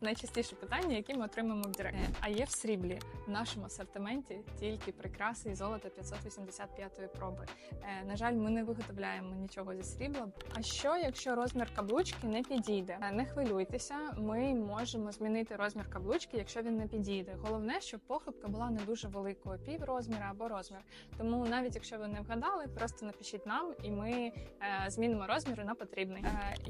Найчастіше питання, які ми отримаємо в Директ. Е, А є в сріблі в нашому асортименті тільки прикраси і золото 585 проби. Е, На жаль, ми не виготовляємо нічого зі срібла. А що, якщо розмір каблучки не підійде? Е, Не хвилюйтеся, ми можемо змінити розмір каблучки, якщо він не підійде. Головне, щоб похибка була не дуже великою, пів розміра або розмір. Тому навіть якщо ви не вгадали, просто напишіть нам, і ми е, змінимо розміри на потрібний.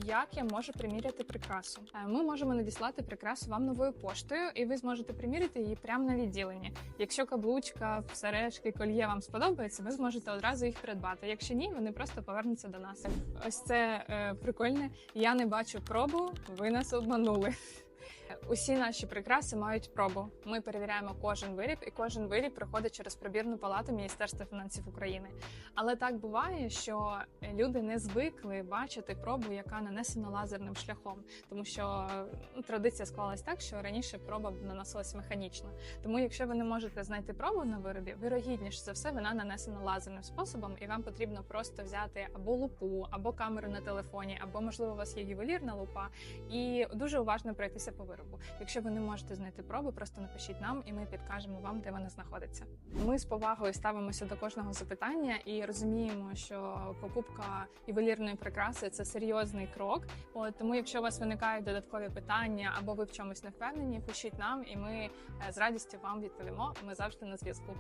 Як я можу приміряти прикрасу? Ми можемо надіслати прикрасу вам новою поштою, і ви зможете примірити її прямо на відділенні. Якщо каблучка, сережки, кольє вам сподобається, ви зможете одразу їх придбати. Якщо ні, вони просто повернуться до нас. Ось це е, прикольне. Я не бачу пробу. Ви нас обманули. Усі наші прикраси мають пробу. Ми перевіряємо кожен виріб, і кожен виріб проходить через пробірну палату Міністерства фінансів України. Але так буває, що люди не звикли бачити пробу, яка нанесена лазерним шляхом, тому що ну, традиція склалась так, що раніше проба наносилась механічно. Тому, якщо ви не можете знайти пробу на виробі, вирогідніше за все вона нанесена лазерним способом, і вам потрібно просто взяти або лупу, або камеру на телефоні, або можливо у вас є ювелірна лупа, і дуже уважно пройтися по виробу. Якщо ви не можете знайти пробу, просто напишіть нам, і ми підкажемо вам, де вона знаходиться. Ми з повагою ставимося до кожного запитання і розуміємо, що покупка ювелірної прикраси це серйозний крок. От тому, якщо у вас виникають додаткові питання або ви в чомусь не впевнені, пишіть нам, і ми е, з радістю вам відповімо. Ми завжди на зв'язку.